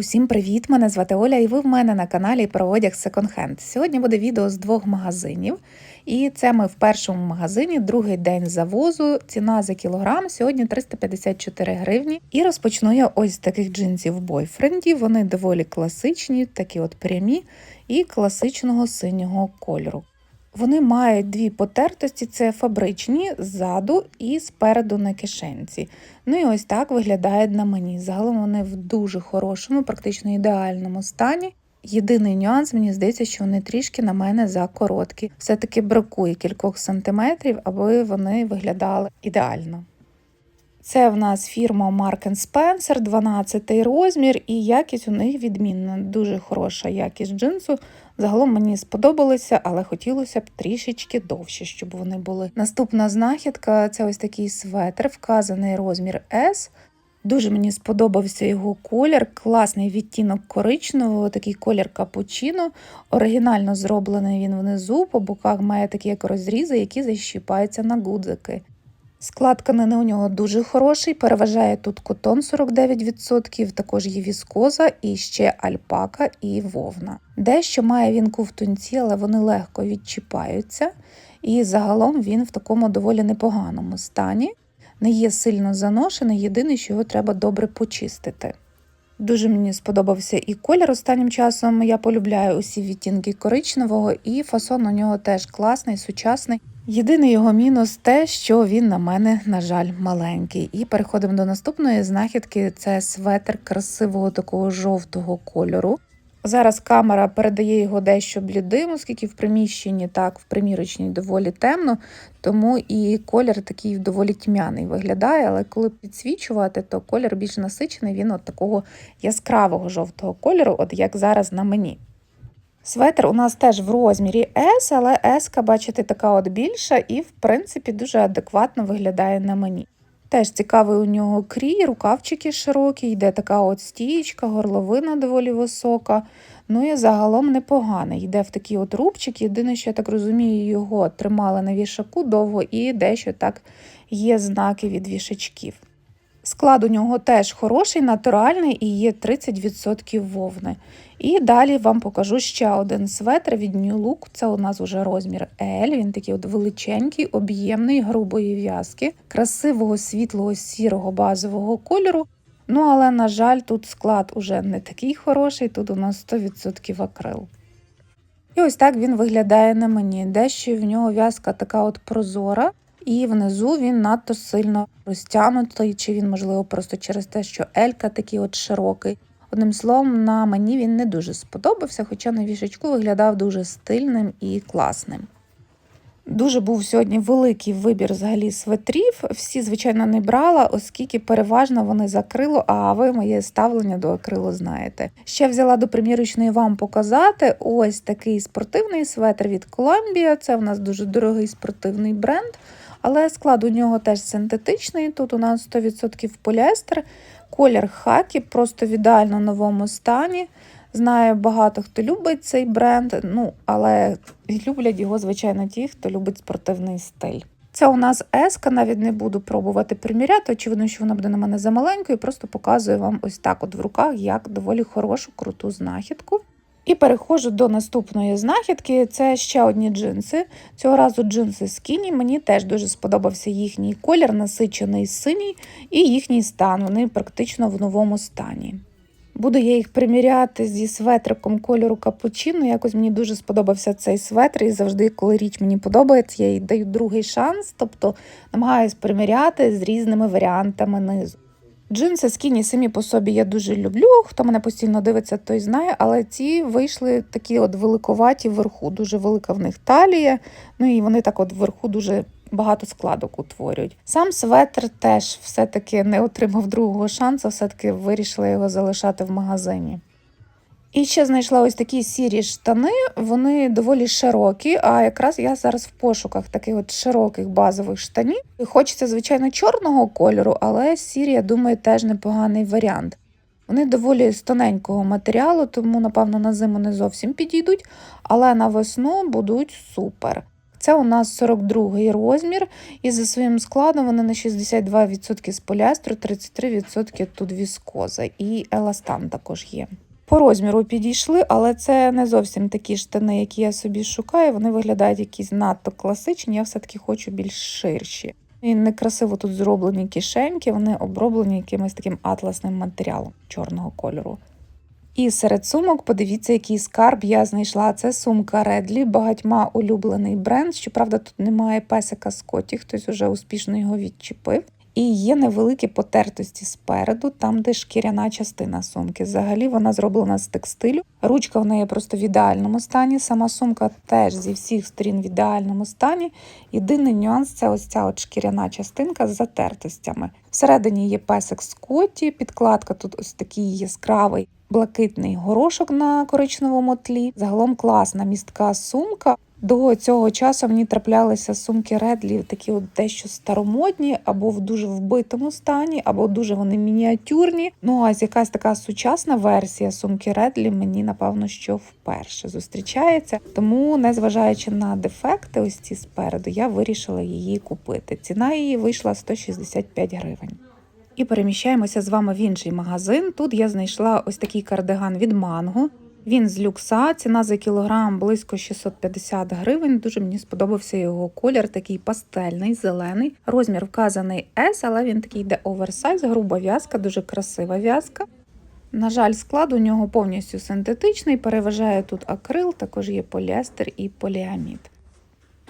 Усім привіт! Мене звати Оля, і ви в мене на каналі про одяг Hand. Сьогодні буде відео з двох магазинів. І це ми в першому магазині, другий день завозу. Ціна за кілограм сьогодні 354 гривні. І розпочну я ось з таких джинсів бойфренді. Вони доволі класичні, такі от прямі і класичного синього кольору. Вони мають дві потертості: це фабричні ззаду і спереду на кишенці. Ну і ось так виглядають на мені. Загалом вони в дуже хорошому, практично ідеальному стані. Єдиний нюанс, мені здається, що вони трішки на мене закороткі. Все-таки бракує кількох сантиметрів, аби вони виглядали ідеально. Це в нас фірма Mark Spencer, 12 розмір, і якість у них відмінна. Дуже хороша якість джинсу. Загалом мені сподобалося, але хотілося б трішечки довше, щоб вони були. Наступна знахідка це ось такий светр, вказаний розмір S. Дуже мені сподобався його колір, класний відтінок коричневого, такий колір капучино. Оригінально зроблений він внизу, по боках має такі як розрізи, які защіпаються на гудзики. Склад тканини у нього дуже хороший, переважає тут котон 49%, також є віскоза і ще альпака і вовна. Дещо має він ковтунці, але вони легко відчіпаються, і загалом він в такому доволі непоганому стані. Не є сильно заношений, єдине, що його треба добре почистити. Дуже мені сподобався і колір останнім часом. Я полюбляю усі відтінки коричневого, і фасон у нього теж класний, сучасний. Єдиний його мінус те, що він на мене, на жаль, маленький. І переходимо до наступної знахідки: це светр красивого такого жовтого кольору. Зараз камера передає його дещо блідим, оскільки в приміщенні так, в примірочній доволі темно, тому і колір такий доволі тьмяний виглядає, але коли підсвічувати, то колір більш насичений, він от такого яскравого жовтого кольору, от як зараз на мені. Светр у нас теж в розмірі S, але S, бачите, така от більша і, в принципі, дуже адекватно виглядає на мені. Теж цікавий у нього крій, рукавчики широкі, йде така от стієчка, горловина доволі висока. Ну і загалом непоганий. Йде в такий от рубчик. Єдине, що я так розумію, його тримали на вішаку довго і дещо так є знаки від вішачків. Склад у нього теж хороший, натуральний і є 30% вовни. І далі вам покажу ще один светр від New Look. Це у нас вже розмір L. Він такий от величенький, об'ємний, грубої в'язки, красивого світлого сірого базового кольору. Ну, але, на жаль, тут склад уже не такий хороший, тут у нас 100% акрил. І ось так він виглядає на мені. Дещо в нього в'язка така от прозора, і внизу він надто сильно розтягнутий, чи він, можливо, просто через те, що Елька такий от широкий. Одним словом, на мені він не дуже сподобався, хоча на вішечку виглядав дуже стильним і класним. Дуже був сьогодні великий вибір взагалі светрів. Всі, звичайно, не брала, оскільки переважно вони з акрилу, а ви моє ставлення до акрилу знаєте. Ще взяла до примірочної вам показати ось такий спортивний светр від Columbia. Це у нас дуже дорогий спортивний бренд, але склад у нього теж синтетичний. Тут у нас 100% поліестер. Колір хакі просто в ідеально новому стані. Знаю, багато хто любить цей бренд, ну, але люблять його, звичайно, ті, хто любить спортивний стиль. Це у нас еска, навіть не буду пробувати приміряти. Очевидно, що вона буде на мене замаленькою, просто показую вам ось так от в руках, як доволі хорошу, круту знахідку. І переходжу до наступної знахідки. Це ще одні джинси. Цього разу джинси скіні. Мені теж дуже сподобався їхній колір, насичений синій, і їхній стан. Вони практично в новому стані. Буду я їх приміряти зі светриком кольору капучино. Якось мені дуже сподобався цей светр, і завжди, коли річ мені подобається, я їй даю другий шанс, тобто намагаюсь приміряти з різними варіантами низу. Джинси скіні самі по собі я дуже люблю. Хто мене постійно дивиться, той знає, але ці вийшли такі от великоваті вверху, дуже велика в них талія. Ну і вони так от вверху дуже багато складок утворюють. Сам светр теж все-таки не отримав другого шансу, все-таки вирішила його залишати в магазині. І ще знайшла ось такі сірі штани, вони доволі широкі, а якраз я зараз в пошуках таких от широких базових штанів. Хочеться, звичайно, чорного кольору, але сірі, я думаю, теж непоганий варіант. Вони доволі з тоненького матеріалу, тому, напевно, на зиму не зовсім підійдуть, але на весну будуть супер. Це у нас 42-й розмір, і за своїм складом вони на 62% з поліестру, 33% тут віскоза і еластан також є. По розміру підійшли, але це не зовсім такі штани, які я собі шукаю. Вони виглядають якісь надто класичні, я все-таки хочу більш ширші. І некрасиво тут зроблені кишеньки, вони оброблені якимось таким атласним матеріалом чорного кольору. І серед сумок, подивіться, який скарб я знайшла. Це сумка Редлі, багатьма улюблений бренд. Щоправда, тут немає песика Скотті, хтось уже успішно його відчепив. І є невеликі потертості спереду, там, де шкіряна частина сумки. Взагалі вона зроблена з текстилю. Ручка в неї просто в ідеальному стані. Сама сумка теж зі всіх сторін в ідеальному стані. Єдиний нюанс це ось ця от шкіряна частинка з затертостями. Всередині є песик Скотті, підкладка тут ось такий яскравий. Блакитний горошок на коричневому тлі. Загалом класна містка сумка. До цього часу мені траплялися сумки Редлі, такі от дещо старомодні, або в дуже вбитому стані, або дуже вони мініатюрні. Ну а якась така сучасна версія сумки Редлі мені напевно що вперше зустрічається. Тому, незважаючи на дефекти, ось ці спереду, я вирішила її купити. Ціна її вийшла 165 гривень. І переміщаємося з вами в інший магазин. Тут я знайшла ось такий кардиган від Манго. Він з люкса, ціна за кілограм близько 650 гривень. Дуже мені сподобався його колір, такий пастельний, зелений. Розмір вказаний S, але він такий йде оверсайз, груба в'язка, дуже красива в'язка. На жаль, склад у нього повністю синтетичний, переважає тут акрил, також є поліестер і поліамід.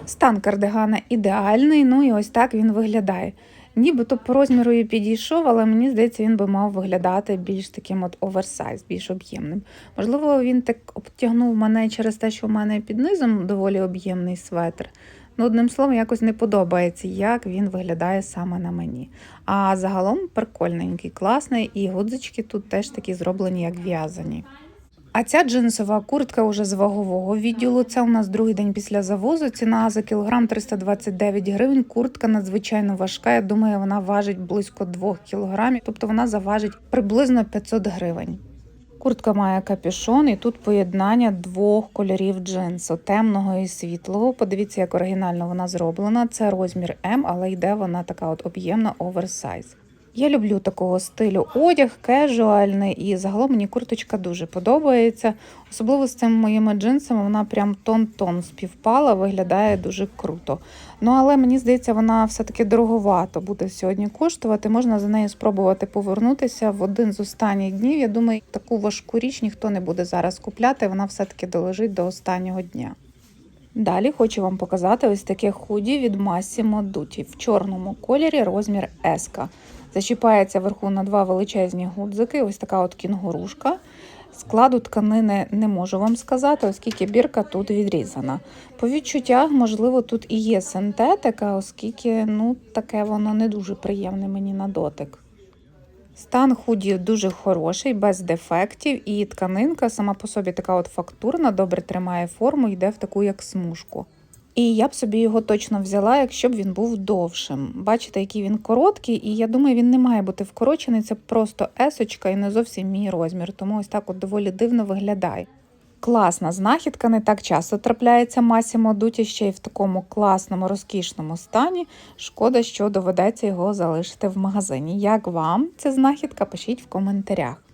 Стан кардигана ідеальний, ну і ось так він виглядає. Нібито по розміру і підійшов, але мені здається, він би мав виглядати більш таким от оверсайз, більш об'ємним. Можливо, він так обтягнув мене через те, що в мене під низом доволі об'ємний светр. Ну, одним словом, якось не подобається, як він виглядає саме на мені. А загалом прикольненький, класний, і гудзички тут теж такі зроблені, як в'язані. А ця джинсова куртка уже з вагового відділу. Це у нас другий день після завозу. Ціна за кілограм 329 гривень. Куртка надзвичайно важка. Я думаю, вона важить близько 2 кілограмів, тобто вона заважить приблизно 500 гривень. Куртка має капюшон, і тут поєднання двох кольорів джинсу темного і світлого. Подивіться, як оригінально вона зроблена. Це розмір М, але йде вона така от об'ємна оверсайз. Я люблю такого стилю одяг, кежуальний, і загалом мені курточка дуже подобається. Особливо з цими моїми джинсами вона прям тон-тон співпала, виглядає дуже круто. Ну але мені здається, вона все-таки дороговато буде сьогодні коштувати. Можна за нею спробувати повернутися в один з останніх днів. Я думаю, таку важку річ ніхто не буде зараз купляти, вона все-таки долежить до останнього дня. Далі хочу вам показати ось таке худі від Massimo Dutti в чорному кольорі розмір S. Зачіпається вверху на два величезні гудзики, ось така от кінгурушка. Складу тканини не можу вам сказати, оскільки бірка тут відрізана. По відчуттях, можливо, тут і є синтетика, оскільки ну, таке воно не дуже приємне мені на дотик. Стан худі дуже хороший, без дефектів, і тканинка сама по собі така от фактурна, добре тримає форму, йде в таку як смужку. І я б собі його точно взяла, якщо б він був довшим. Бачите, який він короткий, і я думаю, він не має бути вкорочений. Це просто есочка і не зовсім мій розмір, тому ось так от доволі дивно виглядає. Класна знахідка, не так часто трапляється Масімо Дуті ще й в такому класному, розкішному стані. Шкода, що доведеться його залишити в магазині. Як вам ця знахідка? Пишіть в коментарях.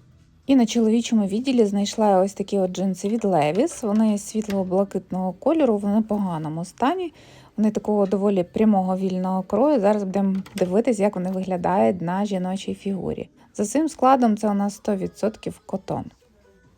І на чоловічому відділі знайшла ось такі от джинси від Levi's. Вони світлого блакитного кольору, в поганому стані. Вони такого доволі прямого вільного крою. Зараз будемо дивитися, як вони виглядають на жіночій фігурі. За цим складом це у нас 100% котон.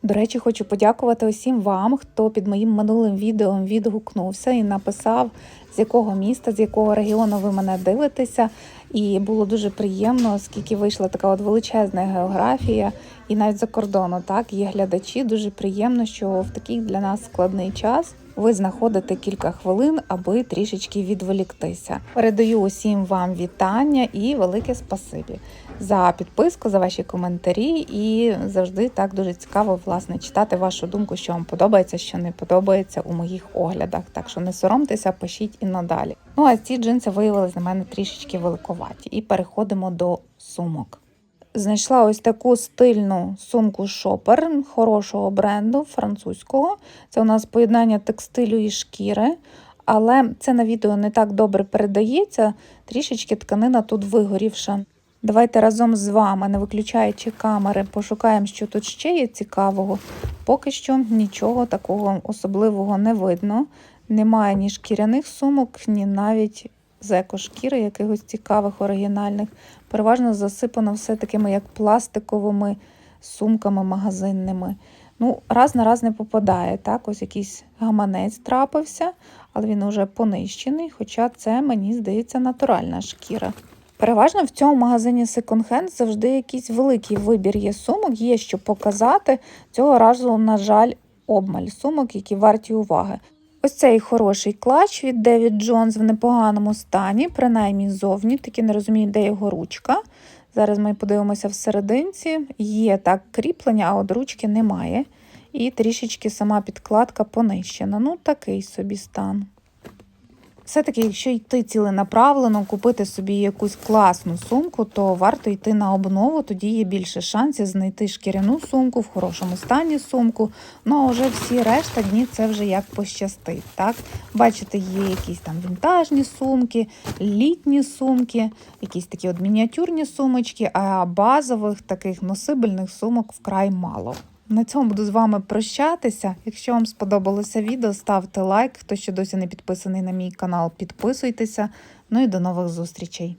До речі, хочу подякувати усім вам, хто під моїм минулим відео відгукнувся і написав, з якого міста, з якого регіону ви мене дивитеся. І було дуже приємно, оскільки вийшла така от величезна географія, і навіть за кордону так є глядачі. Дуже приємно, що в такий для нас складний час ви знаходите кілька хвилин, аби трішечки відволіктися. Передаю усім вам вітання і велике спасибі за підписку, за ваші коментарі. І завжди так дуже цікаво власне читати вашу думку, що вам подобається, що не подобається у моїх оглядах. Так що не соромтеся, пишіть і надалі. Ну а ці джинси виявилися на мене трішечки великоваті. І переходимо до сумок. Знайшла ось таку стильну сумку шопер хорошого бренду французького. Це у нас поєднання текстилю і шкіри. але це на відео не так добре передається, трішечки тканина тут вигорівша. Давайте разом з вами, не виключаючи камери, пошукаємо, що тут ще є цікавого. Поки що нічого такого особливого не видно. Немає ні шкіряних сумок, ні навіть з екошкіри якихось цікавих оригінальних. Переважно засипано все такими як пластиковими сумками магазинними. Ну, раз на раз не попадає. Так, ось якийсь гаманець трапився, але він уже понищений, хоча це, мені здається, натуральна шкіра. Переважно в цьому магазині Hand завжди якийсь великий вибір є сумок, є що показати. Цього разу, на жаль, обмаль сумок, які варті уваги. Ось цей хороший клач від Девід Джонс в непоганому стані, принаймні ззовні, таки не розумію, де його ручка. Зараз ми подивимося всерединці. Є так кріплення, а от ручки немає. І трішечки сама підкладка понищена. Ну, такий собі стан. Все-таки, якщо йти ціленаправлено, купити собі якусь класну сумку, то варто йти на обнову, тоді є більше шансів знайти шкіряну сумку в хорошому стані сумку. Ну а вже всі решта дні це вже як пощастить. Так? Бачите, є якісь там вінтажні сумки, літні сумки, якісь такі от мініатюрні сумочки, а базових таких носибельних сумок вкрай мало. На цьому буду з вами прощатися. Якщо вам сподобалося відео, ставте лайк. Хто ще досі не підписаний на мій канал, підписуйтеся. Ну і до нових зустрічей.